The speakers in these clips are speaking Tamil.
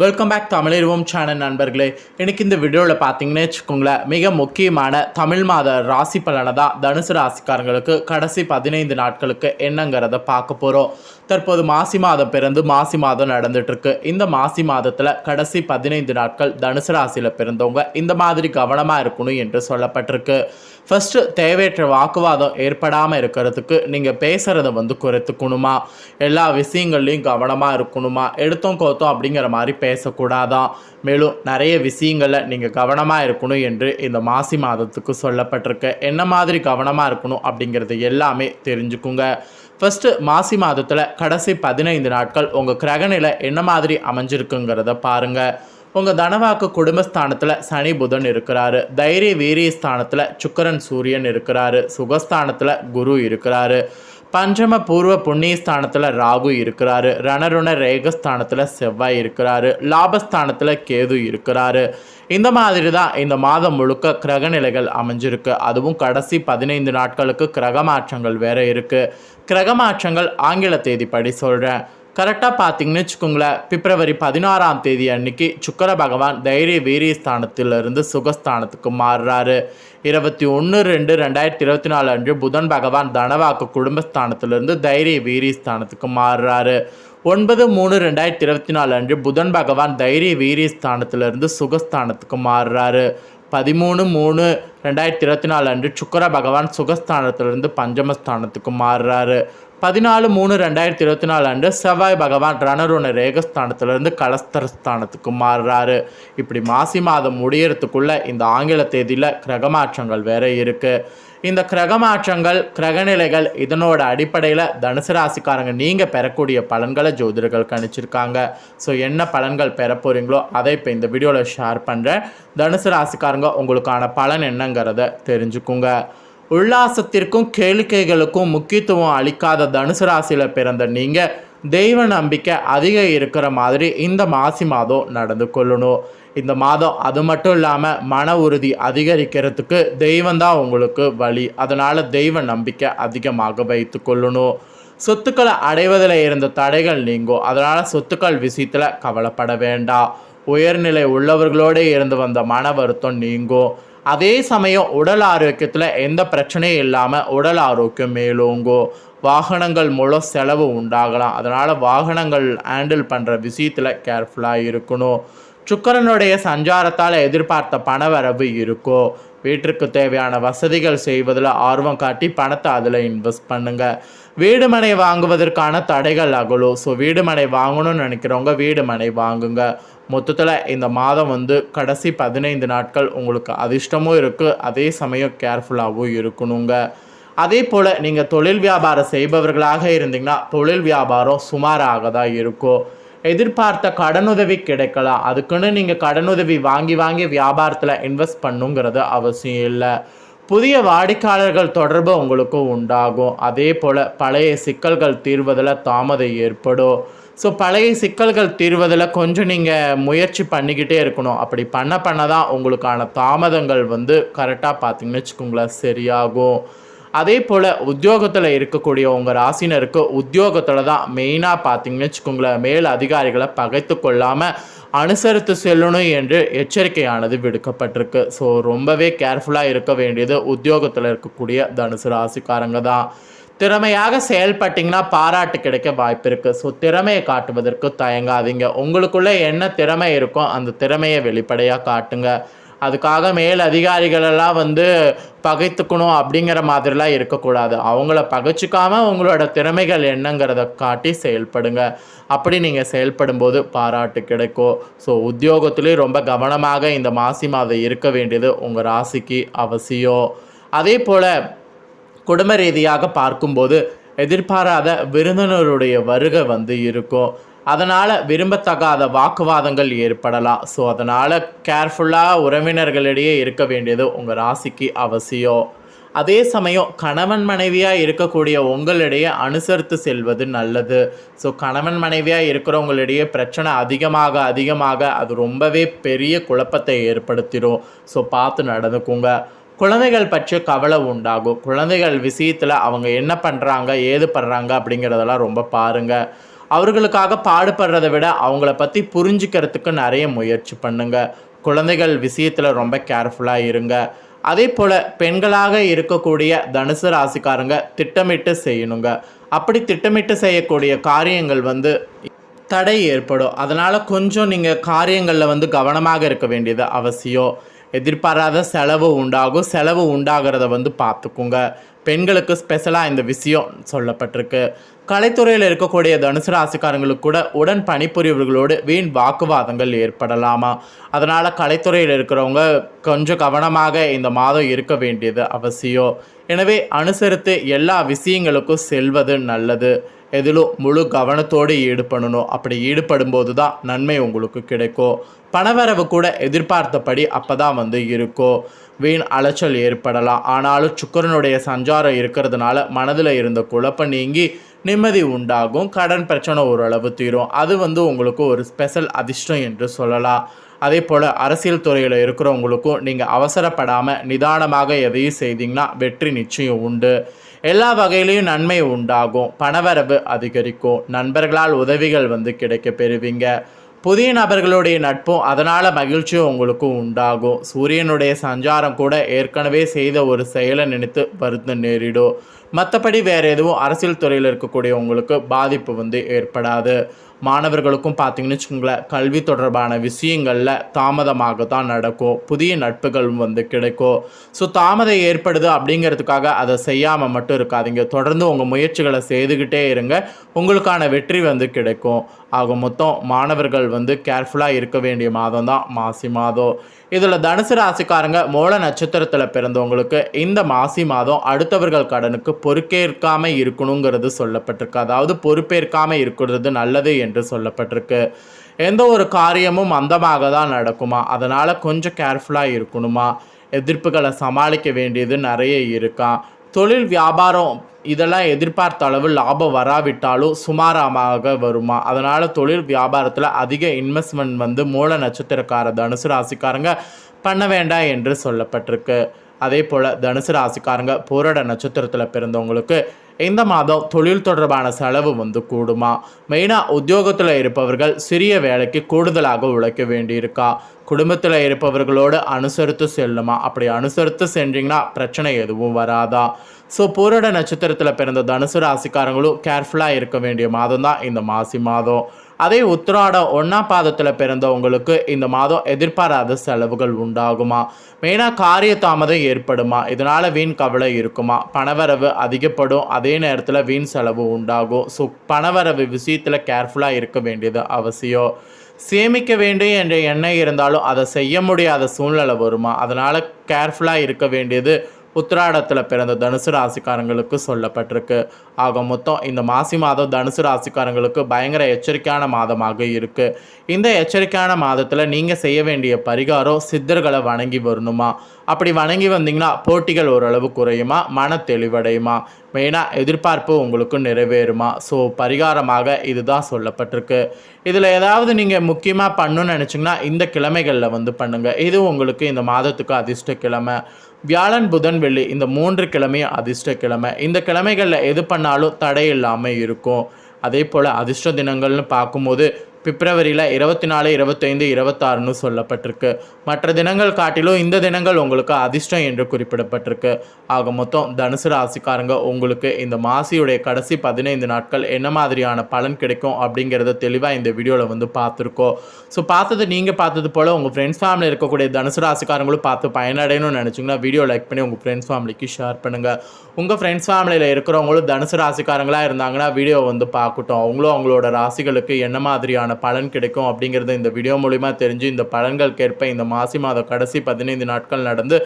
வெல்கம் பேக் தமிழர்வோம் சேனல் நண்பர்களே. எனக்கு இந்த வீடியோவில் பார்த்தீங்கன்னு வச்சுக்கோங்களேன் மிக முக்கியமான தமிழ் மாத ராசி பலனை தான் தனுசு ராசிக்காரங்களுக்கு கடைசி பதினைந்து நாட்களுக்கு என்னங்கிறத பார்க்க போகிறோம் தற்போது மாசி மாதம் பிறந்து மாசி மாதம் நடந்துட்டுருக்கு. இந்த மாசி மாதத்தில் கடைசி பதினைந்து நாட்கள் தனுசு ராசியில் பிறந்தவங்க இந்த மாதிரி கவனமாக இருக்கணும் என்று சொல்லப்பட்டிருக்கு. ஃபஸ்ட்டு தேவையற்ற வாக்குவாதம் ஏற்படாமல் இருக்கிறதுக்கு நீங்கள் பேசுகிறத வந்து குறைத்துக்கணுமா? எல்லா விஷயங்கள்லையும் கவனமாக இருக்கணுமா? எடுத்தோம் கோத்தோம் அப்படிங்கிற மாதிரி பேசக்கூடாதான் மேலும் நிறைய விஷயங்களை நீங்கள் கவனமாக இருக்கணும் என்று இந்த மாசி மாதத்துக்கு சொல்லப்பட்டிருக்கு. என்ன மாதிரி கவனமாக இருக்கணும் அப்படிங்கிறது எல்லாமே தெரிஞ்சுக்குங்க. ஃபஸ்ட்டு மாசி மாதத்தில் கடைசி பதினைந்து நாட்கள் உங்கள் கிரகநிலை என்ன மாதிரி அமைஞ்சிருக்குங்கிறத பாருங்கள் உங்கள் தனவாக்கு குடும்பஸ்தானத்தில் சனி புதன் இருக்கிறாரு. தைரிய வீரிய ஸ்தானத்தில் சுக்கரன் சூரியன் இருக்கிறாரு. சுகஸ்தானத்தில் குரு இருக்கிறாரு. பஞ்சம பூர்வ புண்ணிய ஸ்தானத்தில் ராகு இருக்கிறாரு. ரணருண ரேகஸ்தானத்தில் செவ்வாய் இருக்கிறாரு. லாபஸ்தானத்தில் கேது இருக்கிறாரு. இந்த மாதிரி தான் இந்த மாதம் முழுக்க கிரகநிலைகள் அமைஞ்சிருக்கு. அதுவும் கடைசி பதினைந்து நாட்களுக்கு கிரக மாற்றங்கள் வேற இருக்குது கிரக மாற்றங்கள் ஆங்கில தேதிப்படி சொல்கிறேன் கரெக்டாக பார்த்தீங்கன்னு வச்சுக்கோங்களேன் பிப்ரவரி பதினாறாம் தேதி அன்னைக்கு சுக்கர பகவான் தைரிய வீரிய ஸ்தானத்திலிருந்து சுகஸ்தானத்துக்கு மாறுறாரு. இருபத்தி ஒன்று ரெண்டு ரெண்டாயிரத்தி இருபத்தி நாலு அன்று புதன் பகவான் தனவாக்கு குடும்பஸ்தானத்திலிருந்து தைரிய வீரிய ஸ்தானத்துக்கு மாறுறாரு. ஒன்பது மூணு ரெண்டாயிரத்தி இருபத்தி நாலு அன்று புதன் பகவான் தைரிய வீரிய ஸ்தானத்திலிருந்து சுகஸ்தானத்துக்கு மாறுறாரு. பதிமூணு மூணு ரெண்டாயிரத்தி இருபத்தி நாலு அன்று சுக்கர பகவான் சுகஸ்தானத்திலிருந்து பஞ்சமஸ்தானத்துக்கு மாறுறாரு. பதினாலு மூணு ரெண்டாயிரத்தி இருபத்தி நாலு அன்று செவ்வாய் பகவான் ரணருண ரேகஸ்தானத்திலிருந்து கலஸ்தரஸ்தானத்துக்கு மாறுறாரு. இப்படி மாசி மாதம் முடியறதுக்குள்ள இந்த ஆங்கில தேதியில் கிரகமாற்றங்கள் வேற இருக்குது இந்த கிரகமாற்றங்கள் கிரகநிலைகள் இதனோட அடிப்படையில் தனுசு ராசிக்காரங்க நீங்கள் பெறக்கூடிய பலன்களை ஜோதிடர்கள் கணிச்சிருக்காங்க. ஸோ என்ன பலன்கள் பெற போகிறீங்களோ அதை இப்போ இந்த வீடியோவில் ஷேர் பண்ணுறேன் தனுசு ராசிக்காரங்க உங்களுக்கான பலன் என்னங்கிறத தெரிஞ்சுக்குங்க. உல்லாசத்திற்கும் கேளிக்கைகளுக்கும் முக்கியத்துவம் அளிக்காத தனுசு ராசியில் பிறந்த நீங்கள் தெய்வ நம்பிக்கை அதிகம் இருக்கிற மாதிரி இந்த மாசி மாதம் நடந்து கொள்ளணும். இந்த மாதம் அது மட்டும் இல்லாமல் மன உறுதி அதிகரிக்கிறதுக்கு தெய்வந்தான் உங்களுக்கு வழி. அதனால் தெய்வ நம்பிக்கை அதிகமாக வைத்து கொள்ளணும். சொத்துக்களை அடைவதில் இருந்த தடைகள் நீங்கும். அதனால் சொத்துக்கள் விஷயத்தில் கவலைப்பட வேண்டாம். உயர்நிலை உள்ளவர்களோடு இருந்து வந்த மன வருத்தம் நீங்கும். அதே சமயம் உடல் ஆரோக்கியத்தில் எந்த பிரச்சனையும் இல்லாமல் உடல் ஆரோக்கியம் மேலோங்கும் வாகனங்கள் மூலம் செலவு உண்டாகலாம். அதனால் வாகனங்கள் ஹேண்டில் பண்ணுற விஷயத்தில் கேர்ஃபுல்லாக இருக்கணும். சுக்கரனுடைய சஞ்சாரத்தால் எதிர்பார்த்த பணவரவு இருக்கும் வீட்டிற்கு தேவையான வசதிகள் செய்வதில் ஆர்வம் காட்டி பணத்தை அதில் இன்வெஸ்ட் பண்ணுங்கள் வீடுமனை வாங்குவதற்கான தடைகள் அகலும் ஸோ வீடுமனை வாங்கணும்னு நினைக்கிறவங்க வீடுமனை வாங்குங்க. மொத்தத்தில் இந்த மாதம் வந்து கடைசி பதினைந்து நாட்கள் உங்களுக்கு அதிர்ஷ்டமும் இருக்குது அதே சமயம் கேர்ஃபுல்லாகவும் இருக்கணுங்க. அதே போல் நீங்கள் தொழில் வியாபாரம் செய்பவர்களாக இருந்தீங்கன்னா தொழில் வியாபாரம் சுமாராக தான் இருக்கும். எதிர்பார்த்த கடனுதவி கிடைக்கலாம் அதுக்குன்னு நீங்கள் கடனுதவி வாங்கி வாங்கி வியாபாரத்தில் இன்வெஸ்ட் பண்ணுங்கிறது அவசியம் இல்லை. புதிய வாடிக்கையாளர்கள் தொடர்பு உங்களுக்கு உண்டாகும். அதே போல் பழைய சிக்கல்கள் தீர்வதில் தாமதம் ஏற்படும். ஸோ பழைய சிக்கல்கள் தீர்வதில் கொஞ்சம் நீங்கள் முயற்சி பண்ணிக்கிட்டே இருக்கணும். அப்படி பண்ண பண்ண தான் உங்களுக்கான தாமதங்கள் வந்து கரெக்டாக பார்த்தீங்கன்னு வச்சுக்கோங்களேன் சரியாகும். அதே போல் உத்தியோகத்தில் இருக்கக்கூடிய உங்கள் ராசினருக்கு உத்தியோகத்தில் தான் மெயினாக பார்த்தீங்கன்னு வச்சுக்கோங்களேன். மேல் அதிகாரிகளை பகைத்து கொள்ளாமல் அனுசரித்து செல்லணும் என்று எச்சரிக்கையானது விடுக்கப்பட்டிருக்கு. ஸோ ரொம்பவே கேர்ஃபுல்லாக இருக்க வேண்டியது உத்தியோகத்தில் இருக்கக்கூடிய தனுசு ராசிக்காரங்க தான். திறமையாக செயல்பட்டிங்கன்னா பாராட்டு கிடைக்க வாய்ப்பு இருக்குது ஸோ திறமையை காட்டுவதற்கு தயங்காதீங்க. உங்களுக்குள்ளே என்ன திறமை இருக்கோ அந்த திறமையை வெளிப்படையாக காட்டுங்க. அதுக்காக மேல் அதிகாரிகளெல்லாம் வந்து பகைத்துக்கணும் அப்படிங்கிற மாதிரிலாம் இருக்கக்கூடாது. அவங்கள பகைச்சிக்காம உங்களோட திறமைகள் என்னங்கிறத காட்டி செயல்படுங்க. அப்படி நீங்கள் செயல்படும்போது பாராட்டு கிடைக்கும். ஸோ உத்தியோகத்துலேயும் ரொம்ப கவனமாக இந்த மாசி மாதம் இருக்க வேண்டியது உங்கள் ராசிக்கு அவசியம். அதே போல் குடும்ப ரீதியாக பார்க்கும்போது எதிர்பாராத விருந்தினருடைய வருகை வந்து இருக்கும். அதனால் விரும்பத்தகாத வாக்குவாதங்கள் ஏற்படலாம். ஸோ அதனால் கேர்ஃபுல்லாக உறவினர்களிடையே இருக்க வேண்டியது உங்கள் ராசிக்கு அவசியம். அதே சமயம் கணவன் மனைவியாக இருக்கக்கூடிய உங்களிடையே அனுசரித்து செல்வது நல்லது. ஸோ கணவன் மனைவியாக இருக்கிறவங்களிடையே பிரச்சனை அதிகமாக அதிகமாக அது ரொம்பவே பெரிய குழப்பத்தை ஏற்படுத்திடும் ஸோ பார்த்து நடந்துக்குங்க. குழந்தைகள் பற்றி கவலை உண்டாகும். குழந்தைகள் விஷயத்தில் அவங்க என்ன பண்ணுறாங்க ஏது பண்ணுறாங்க அப்படிங்கிறதெல்லாம் ரொம்ப பாருங்கள் அவர்களுக்காக பாடுபடுறதை விட அவங்கள பற்றி புரிஞ்சுக்கிறதுக்கு நிறைய முயற்சி பண்ணுங்க. குழந்தைகள் விஷயத்தில் ரொம்ப கேர்ஃபுல்லாக இருங்க. அதே போல் பெண்களாக இருக்கக்கூடிய தனுசு ராசிக்காரங்க திட்டமிட்டு செய்யணுங்க. அப்படி திட்டமிட்டு செய்யக்கூடிய காரியங்கள் வந்து தடை ஏற்படும். அதனால் கொஞ்சம் நீங்கள் காரியங்களில் வந்து கவனமாக இருக்க வேண்டியது அவசியம். எதிர்பாராத செலவு உண்டாகும். செலவு உண்டாகிறத வந்து பார்த்துக்குங்க. பெண்களுக்கு ஸ்பெஷலாக இந்த விஷயம் சொல்லப்பட்டிருக்கு. கலைத்துறையில் இருக்கக்கூடிய தனுசு ராசிக்காரங்களுக்கு கூட உடன் பணிபுரியவர்களோடு வீண் வாக்குவாதங்கள் ஏற்படலாமா? அதனால் கலைத்துறையில் இருக்கிறவங்க கொஞ்சம் கவனமாக இந்த மாதம் இருக்க வேண்டியது அவசியம். எனவே அனுசரித்து எல்லா விஷயங்களுக்கும் செல்வது நல்லது. எதிலும் முழு கவனத்தோடு ஈடுபடணும். அப்படி ஈடுபடும் போது தான் நன்மை உங்களுக்கு கிடைக்கும். பணவரவு கூட எதிர்பார்த்தபடி அப்போ தான் வந்து இருக்கும். வீண் அலைச்சல் ஏற்படலாம். ஆனாலும் சுக்கரனுடைய சஞ்சாரம் இருக்கிறதுனால மனதில் இருந்த குழப்பம் நீங்கி நிம்மதி உண்டாகும். கடன் பிரச்சனை ஓரளவு தீரும். அது வந்து உங்களுக்கு ஒரு ஸ்பெஷல் அதிர்ஷ்டம் என்று சொல்லலாம். அதே போல் அரசியல் துறையில் இருக்கிறவங்களுக்கும் நீங்கள் அவசரப்படாமல் நிதானமாக எதையும் செய்தீங்கன்னா வெற்றி நிச்சயம் உண்டு. எல்லா வகையிலையும் நன்மை உண்டாகும். பணவரவு அதிகரிக்கும். நண்பர்களால் உதவிகள் வந்து கிடைக்க பெறுவீங்க. புதிய நபர்களுடைய நட்பும் அதனால் மகிழ்ச்சியும் உங்களுக்கும் உண்டாகும். சூரியனுடைய சஞ்சாரம் கூட ஏற்கனவே செய்த ஒரு செயலை நினைத்து வருத்தம் நேரிடும். மற்றபடி வேறு எதுவும் அரசியல் துறையில் இருக்கக்கூடிய உங்களுக்கு பாதிப்பு வந்து ஏற்படாது. மாணவர்களுக்கும் பார்த்தீங்கன்னு வச்சுக்கோங்களேன் கல்வி தொடர்பான விஷயங்களில் தாமதமாக தான் நடக்கும். புதிய நட்புகளும் வந்து கிடைக்கும். ஸோ தாமதம் ஏற்படுது அப்படிங்கிறதுக்காக அதை செய்யாமல் மட்டும் இருக்காதீங்க. தொடர்ந்து உங்கள் முயற்சிகளை செய்துக்கிட்டே இருங்க. உங்களுக்கான வெற்றி வந்து கிடைக்கும். ஆக மொத்தம் மாணவர்கள் வந்து கேர்ஃபுல்லாக இருக்க வேண்டிய மாதம் தான் மாசி மாதம். இதில் தனுசு ராசிக்காரங்க மூல நட்சத்திரத்தில் பிறந்தவங்களுக்கு இந்த மாசி மாதம் அடுத்தவர்கள் கடனுக்கு பொறுப்பேற்காம இருக்கணுங்கிறது சொல்லப்பட்டிருக்கு. அதாவது பொறுப்பேற்காமல் இருக்கிறது நல்லது என்று சொல்லப்பட்டிருக்கு. எந்த ஒரு காரியமும் மந்தமாக தான் நடக்குமா? அதனால் கொஞ்சம் கேர்ஃபுல்லாக இருக்கணுமா? எதிர்ப்புகளை சமாளிக்க வேண்டியது நிறைய இருக்கான் தொழில் வியாபாரம் இதெல்லாம் எதிர்பார்த்த அளவு லாபம் வராவிட்டாலும் சுமாரமாக வருமா? அதனால் தொழில் வியாபாரத்தில் அதிக இன்வெஸ்ட்மெண்ட் வந்து மூல நட்சத்திரக்கார தனுசு ராசிக்காரங்க பண்ண வேண்டாம் என்று சொல்லப்பட்டிருக்கு. அதே போல் தனுசு ராசிக்காரங்க பூரட நட்சத்திரத்தில் பிறந்தவங்களுக்கு இந்த மாதம் தொழில் தொடர்பான செலவு வந்து கூடுமா? மெயினாக உத்தியோகத்தில் இருப்பவர்கள் சிறிய வேலைக்கு கூடுதலாக உழைக்க வேண்டியிருக்கா? குடும்பத்தில் இருப்பவர்களோடு அனுசரித்து செல்லுமா? அப்படி அனுசரித்து சென்றீங்கன்னா பிரச்சனை எதுவும் வராதா? ஸோ பூரட நட்சத்திரத்தில் பிறந்த தனுசு ராசிக்காரங்களும் கேர்ஃபுல்லாக இருக்க வேண்டிய மாதம் தான் இந்த மாசி மாதம். அதே உத்திராடம் ஒன்றாம் பாதத்தில் பிறந்தவங்களுக்கு இந்த மாதம் எதிர்பாராத செலவுகள் உண்டாகுமா? மெயினாக காரிய தாமதம் ஏற்படுமா? இதனால் வீண் கவலை இருக்குமா? பணவரவு அதிகப்படும். அதே நேரத்தில் வீண் செலவு உண்டாகும். ஸோ பணவரவு விஷயத்தில் கேர்ஃபுல்லாக இருக்க வேண்டியது அவசியம். சேமிக்க வேண்டும் என்ற எண்ணம் இருந்தாலும் அதை செய்ய முடியாத சூழ்நிலை வருமா? அதனால் கேர்ஃபுல்லாக இருக்க வேண்டியது உத்திராடத்தில் பிறந்த தனுசு ராசிக்காரங்களுக்கு சொல்லப்பட்டிருக்கு. ஆக மொத்தம் இந்த மாசி மாதம் தனுசு ராசிக்காரங்களுக்கு பயங்கர எச்சரிக்கையான மாதமாக இருக்குது இந்த எச்சரிக்கையான மாதத்தில் நீங்கள் செய்ய வேண்டிய பரிகாரம் சித்தர்களை வணங்கி வரணுமா? அப்படி வணங்கி வந்தீங்கன்னா போட்டிகள் ஓரளவு குறையுமா? மன தெளிவடையுமா? மெயினாக எதிர்பார்ப்பு உங்களுக்கு நிறைவேறுமா? ஸோ பரிகாரமாக இதுதான் சொல்லப்பட்டிருக்கு. இதில் ஏதாவது நீங்கள் முக்கியமாக பண்ணணும்னு நினச்சிங்கன்னா இந்த கிழமைகளில் வந்து பண்ணுங்கள் இது உங்களுக்கு இந்த மாதத்துக்கு அதிர்ஷ்ட கிழமை. வியாழன் புதன் வெள்ளி இந்த மூன்று கிழமையும் அதிர்ஷ்ட கிழமை. இந்த கிழமைகளில் எது பண்ணாலும் தடை இல்லாமல் இருக்கும். அதே போல் அதிர்ஷ்ட தினங்கள்னு பார்க்கும்போது பிப்ரவரியில் இருபத்தி நாலு இருபத்தைந்து இருபத்தாறுன்னு சொல்லப்பட்டிருக்கு. மற்ற தினங்கள் காட்டிலும் இந்த தினங்கள் உங்களுக்கு அதிர்ஷ்டம் என்று குறிப்பிடப்பட்டிருக்கு. ஆக மொத்தம் தனுசு ராசிக்காரங்க உங்களுக்கு இந்த மாசியுடைய கடைசி பதினைந்து நாட்கள் என்ன மாதிரியான பலன் கிடைக்கும் அப்படிங்கிறத தெளிவாக இந்த வீடியோவில் வந்து பார்த்துருக்கோம். ஸோ பார்த்தது நீங்கள் பார்த்தது போல் உங்கள் ஃப்ரெண்ட்ஸ் ஃபேமிலி இருக்கக்கூடிய தனுசு ராசிக்காரங்களும் பார்த்து பயனடையணும்னு நினச்சிங்கன்னா வீடியோ லைக் பண்ணி உங்கள் ஃப்ரெண்ட்ஸ் ஃபேமிலிக்கு ஷேர் பண்ணுங்கள் உங்கள் ஃப்ரெண்ட்ஸ் ஃபேமிலியில் இருக்கிறவங்களும் தனுசு ராசிக்காரங்களாக இருந்தாங்கன்னா வீடியோ வந்து பார்க்கட்டும். அவங்களும் அவங்களோட ராசிகளுக்கு என்ன மாதிரியான மாதிரியான பலன் கிடைக்கும் அப்படிங்கிறது இந்த வீடியோ மூலிமா தெரிஞ்சு இந்த பலன்களுக்கேற்ப இந்த மாசி மாதம் கடைசி பதினைந்து நாட்கள் நடந்து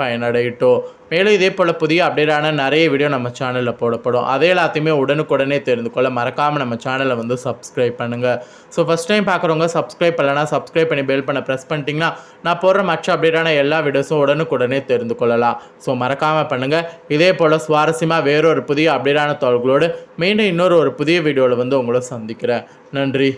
பயனடையட்டும். மேலும் இதே போல் புதிய அப்டேட்டான நிறைய வீடியோ நம்ம சேனலில் போடப்படும். அதே எல்லாத்தையுமே உடனுக்குடனே தெரிந்து கொள்ள மறக்காமல் நம்ம சேனலை வந்து சப்ஸ்கிரைப் பண்ணுங்கள் ஸோ ஃபஸ்ட் டைம் பார்க்குறவங்க சப்ஸ்கிரைப் பண்ணலன்னா சப்ஸ்கிரைப் பண்ணி பெல் பண்ண ப்ரெஸ் பண்ணிட்டீங்கன்னா நான் போடுற மற்ற அப்டேட்டான எல்லா வீடியோஸும் உடனுக்குடனே தெரிந்து கொள்ளலாம். ஸோ மறக்காமல் பண்ணுங்கள் இதே போல் சுவாரஸ்யமாக வேறொரு புதிய அப்டேட்டான தகவல்களோடு மீண்டும் இன்னொரு ஒரு புதிய வீடியோவில் வந்து உங்களை சந்திக்கிறேன். நன்றி.